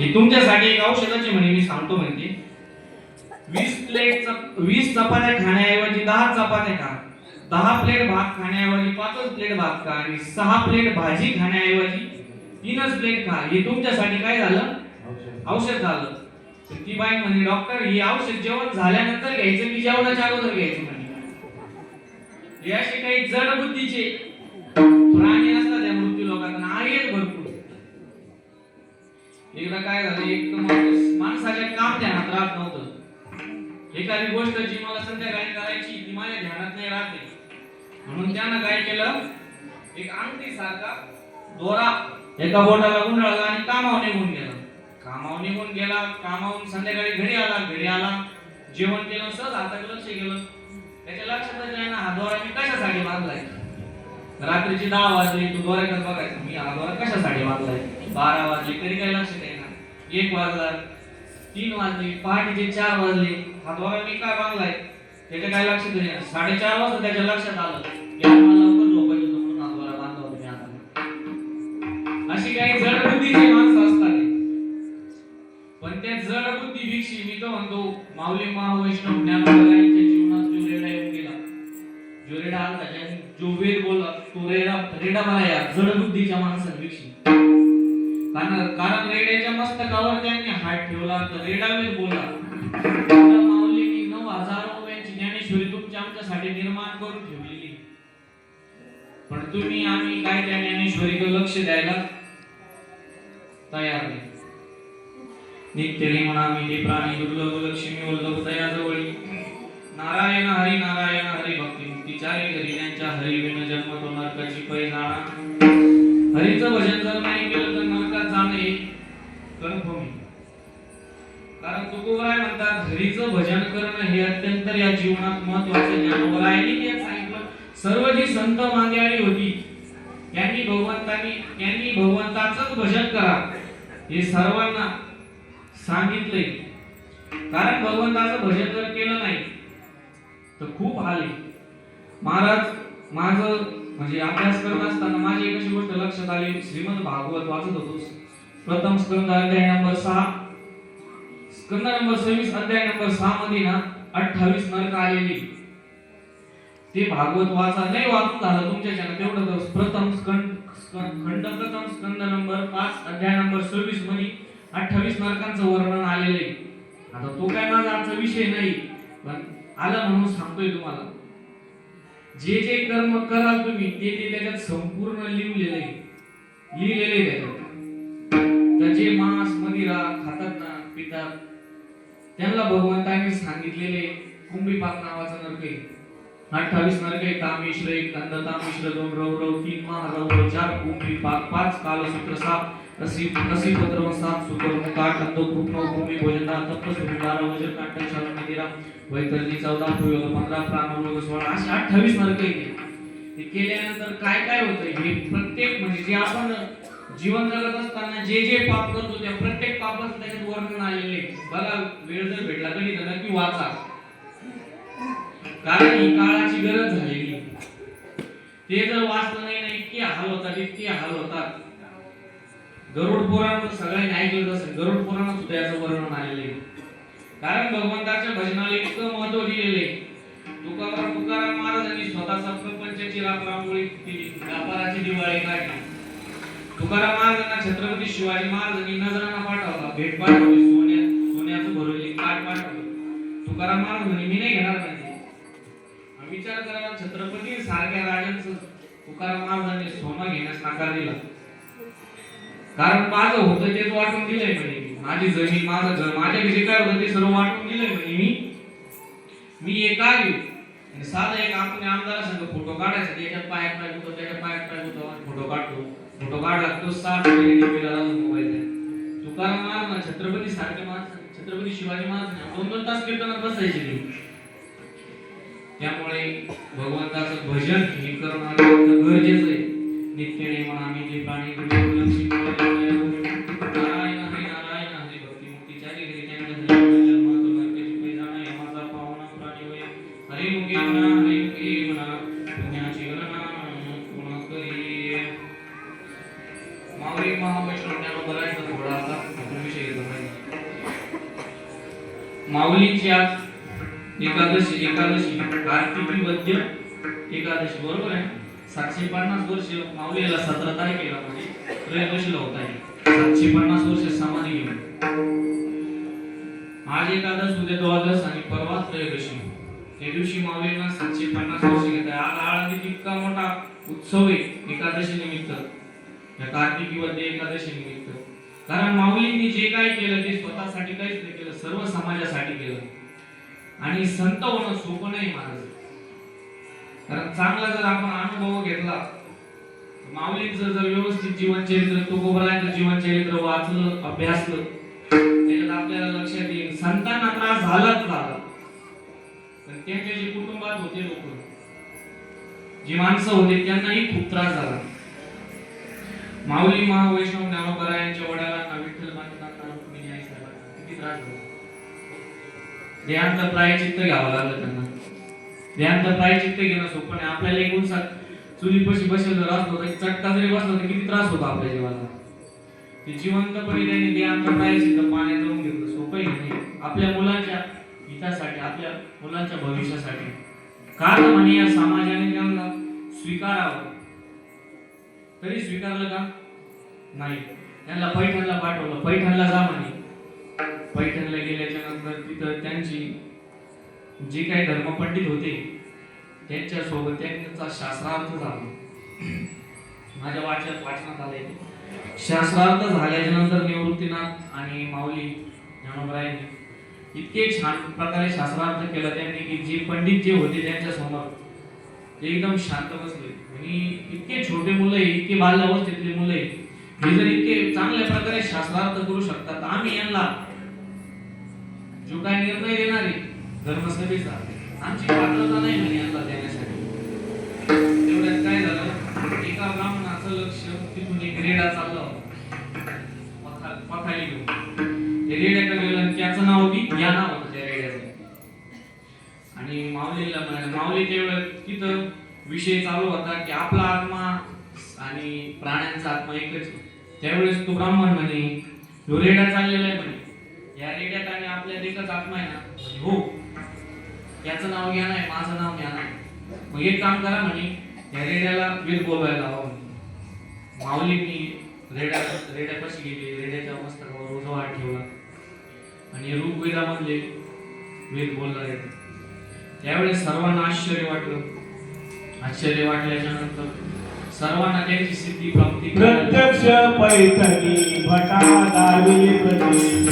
हे तुमच्यासाठी एक औषधाची म्हणे मी सांगतो म्हणते वीस प्लेट वीस चपात्या खाण्याऐवजी दहा चपात्या खा. दहा प्लेट भात खाण्याऐवजी पाचच प्लेट भात खा आणि सहा प्लेट भाजी खाण्याऐवजी तीनच प्लेट खा. हे तुमच्यासाठी काय झालं? औषध झालं. तर ती बाई म्हणे डॉक्टर हे औषध जेवण झाल्यानंतर घ्यायचं की जेवणाच्या अगोदर घ्यायचं म्हणे. हे असे काही जड बुद्धीचे प्राणी असतात त्या मृत्यू लोकांना आहेत भरपूर एकदा काय झालं एक माणसाच्या काम ध्यानात राहत नव्हतं. एखादी गोष्ट जी मला संध्याकाळी करायची ती माझ्या ध्यानात नाही राहते. म्हणून त्यानं काय केलं एक अंगठी सारखा दोरा एका बोटाला गुंडाळला आणि कामावर निघून गेला. कामावर निघून गेला कामावून संध्याकाळी घरी आला घरी आला. जेवण केलं सहज हाताकडे लक्ष गेलं त्याच्या लक्षातच नाही ना हा दोरा मी कशासाठी बांधलाय? रात्रीची दहा वाजले तू दोऱ्याकडे बघायचं मी हा दोरा कशासाठी बांधलाय? बारा वाजले तरी काही लक्ष येणार एक वाजला तीन वाजले पहाटेचे चार वाजले. हा बाबा मी काय बांधलाय त्याच्या काय लक्षात नाही. साडेचार वाजता त्याच्या लक्षात आलं. की आज लवकर झोपायचं होतं म्हणून बांधला होता मी आता. अशी काही जडबुद्धीची माणसं असतात. पण त्या जडबुद्धीपेक्षी मी तर म्हणतो माऊली महावैष्णव ज्ञानोबाईंच्या जीवनात जो रेडा येऊन गेला जो रेडा आला ज्याने जो वेद बोलला तो रेडा रेडा मला या जडबुद्धीच्या माणसांपेक्षी कारण कारण रेड्याच्या मस्तकावर त्यांनी हात ठेवला तर रेडावीर बोला. माऊलींनी नऊ हजार रुपयांची ज्ञानेश्वरी तुमच्या आमच्यासाठी निर्माण करून ठेवलेली. पण तुम्ही आम्ही काय त्या ज्ञानेश्वरीकडे लक्ष द्यायला तयार नाही. नित्य म्हणा मी ते प्राणी दुर्लभ लक्ष्मी वल्लभ दयाजवळी. नारायण हरी नारायण हरी भक्ती मुक्ती घरी. त्यांच्या हरी जन्म तो नरकाची पै जाणा हरीचं भजन जर नाही केलं तुकोबराय म्हणतात हरीचं भजन करणं हे अत्यंत या जीवनात महत्वाचं ज्ञानोबरायांनी ते सांगितलं सर्व जी संत मागे आली होती त्यांनी भगवंतांनी त्यांनी भगवंताचंच भजन करा. हे सर्वांना सांगितलंय. कारण भगवंताचं भजन जर केलं नाही तर खूप हाल महाराज माझं म्हणजे अभ्यास करत असताना माझी एक अशी गोष्ट लक्षात आली. श्रीमद भागवत वाचत होतो. प्रथम स्कंद अध्याय नंबर सहा. स्कंद नंबर सव्वीस अध्याय नंबर सहा मध्ये ना अठ्ठावीस नरक आलेली. ते भागवत वाचा नाही वाचून झालं तुमच्या तेवढं तर प्रथम स्कंद खंड प्रथम स्कंद नंबर पाच अध्याय नंबर सव्वीसमध्ये अठ्ठावीस नरकांचं वर्णन आलेलं. आहे आता तो काय माझा आजचा विषय नाही पण आलं म्हणून सांगतोय तुम्हाला. जे जे कर्म कराल तुम्ही ते ते त्याच्यात संपूर्ण लिहिलेले लिहिलेले आहे त्याच्यात त्याचे मांस मदिरा खातात ना पितात त्यांना भगवंतांनी सांगितलेले कुंभीपाक नावाचा नरक आहे अठ्ठावीस नरक आहे तामिश्र एक कंद मिश्र दोन रौरव तीन महारव चार कुंभीपाक पाच कालसूत्र सात रसी रसी सात सुकर कृष्ण भूमी भोजना तप्त मंदिरा वैतरणी चौदा प्रयोग पंधरा प्राणयोग सोळा असे अठ्ठावीस नरक आहे ते. केल्यानंतर काय काय होतं हे प्रत्येक म्हणजे जे आपण जीवन जगत असताना जे जे पाप करतो त्या प्रत्येक पापाचं त्याच्यात वर्णन आलेले बघा वेळ जर भेटला तरी तर की वाचा. कारण ही काळाची गरज झालेली ते जर वाचलं नाही ना इतके हाल होतात इतके हाल होतात. गरुड पुराण सगळ्यांनी ऐकलं असेल. गरुड पुराण सुद्धा याचं वर्णन आलेले कारण भगवंताच्या भजनाला इतकं महत्त्व दिलेले तुकाराम तुकाराम महाराजांनी स्वतःचा प्रपंचाची रात रांगोळी केली व्यापाराची दिवाळी काढली. तुकाराम महाराजांना छत्रपती शिवाजी महाराजांनी नजरांना पाठवला. भेट पाठवली. सोन्या सोन्याचं भरवली काठ पाठवली. तुकाराम महाराज म्हणे मी नाही घेणार नाही विचार करा छत्रपती सारख्या राजांचं तुकाराम महाराजांनी सोना घेण्यास नकार दिला. कारण माझं होतं तेच वाटून दिलंय म्हणे मी. माझी जमीन माझं घर माझ्या जे काय होतं ते सर्व वाटून दिलंय म्हणे मी. मी एक आली. घेऊ साधा एक आपण आमदार संग फोटो काढायचा. त्याच्यात पायात पाय होतो त्याच्यात पायात पाय होतो. फोटो काढतो. फोटो काढला तो सात महिने डिपीला मोबाईल तुकाराम महाराज ना छत्रपती सारखे महाराज छत्रपती शिवाजी महाराज दोन दोन तास कीर्तनात बसायचे ते. त्यामुळे भगवंताचं भजन हे करणं गरजेचं आहे. नित्य म्हणा मी करी माऊली महावैष्णव थोडा आता. विषय घेतो माऊलींची आज एकादशी एकादशी. कार्तिकी वद्य एकादशी बरोबर आहे? सातशे पन्नास वर्ष माऊलीला सतरा तारखेला म्हणजे त्रयोदशीला होत आहे सातशे पन्नास वर्ष समाधी घेऊन. आज एकादश उद्या द्वादश आणि परवा त्रयोदशी. त्या दिवशी माऊलींना सातशे पन्नास वर्ष घेत आहे आज आळंदीत इतका मोठा उत्सव आहे एकादशी निमित्त. या कार्तिकी वद्य एकादशी निमित्त. कारण माऊलींनी जे काय केलं ते स्वतःसाठी काहीच नाही केलं सर्व समाजासाठी केलं. आणि संत होणं सोपं नाही महाराज कारण चांगला जर आपण अनुभव घेतला माऊलींचं जर व्यवस्थित जीवनचरित्र तुकोबरायचं जीवनचरित्र वाचलं अभ्यासलं त्याच्यात आपल्याला लक्षात येईल संतांना त्रास झालाच झाला. पण त्यांच्या जे कुटुंबात होते लोक जी माणसं होते त्यांनाही खूप त्रास झाला. माऊली महावैष्णव ज्ञानोबरायांच्या वडिलांना विठ्ठल मातांना किती त्रास झाला. देहांत प्रायचित्त घ्यावं लागलं त्यांना. देहांत प्रायचित्त घेणं सोपं नाही. आपल्याला एक चुलीपाशी बसेल जर असलो तर चटका जरी बसला तर किती त्रास होतो आपल्या जीवाला. ते जिवंतपणे त्यांनी देहांत प्रायचित्त पाण्यात जाऊन घेतलं. सोपं नाही? आपल्या मुलांच्या हितासाठी आपल्या मुलांच्या भविष्यासाठी. कारण म्हणे या समाजाने त्यांना स्वीकारावं. तरी स्वीकारलं का? नाही. त्यांना पैठणला पाठवलं. पैठणला जा म्हणे. पैठणला गेल्याच्यानंतर तिथं त्यांची जे काही धर्मपंडित होते त्यांच्यासोबत त्यांचा शास्त्रार्थ झाला. माझ्या वाचन वाचनात आले शास्त्रार्थ झाल्याच्यानंतर निवृत्तीनाथ आणि माऊली ज्ञानोबरायांनी इतके छान प्रकारे शास्त्रार्थ केला त्यांनी की जे पंडित जे होते त्यांच्यासमोर एकदम शांत बसले आणि इतके छोटे मुलं आहे इतके बाल्यावस्थेतले मुलं आहे हे जर इतके चांगल्या प्रकारे शास्त्रार्थ करू शकतात आम्ही यांना जो काय निर्णय देणार आहे धर्मसभेचा आमची पात्रता नाही म्हणे यांना देण्यासाठी. तेवढ्यात काय झालं? एका ब्राह्मणाचं लक्ष तिथून एक रेडा चालला होता. पथाली घेऊन. ते रेड्याकडे आणि त्याचं नाव बी या नाव आणि माऊलीला म्हणाले माऊली त्यावेळेस तिथं विषय चालू होता की आपला आत्मा आणि प्राण्यांचा आत्मा एकच त्यावेळेस तो ब्राह्मण म्हणे तो रेड्या चाललेला आहे म्हणे. या रेड्यात आणि आपल्यात एकच आत्मा आहे ना? हो. याचं नाव घ्या नाही माझं नाव घ्या नाही मग एक काम करा म्हणे या रेड्याला वेद बोलवायला लावा म्हणे. माऊलींनी रेड्या रेड्यापाशी गेली? रेड्याच्या मस्तकावर उजवा ठेवला. आणि ऋग्वेदामधले वेद बोलला येते त्यावेळेस सर्वांना आश्चर्य वाटलं. आश्चर्य वाटल्याच्या नंतर सर्वांना त्यांची सिद्धी प्राप्ती प्रत्यक्ष पैठणी भटा दाविले प्रती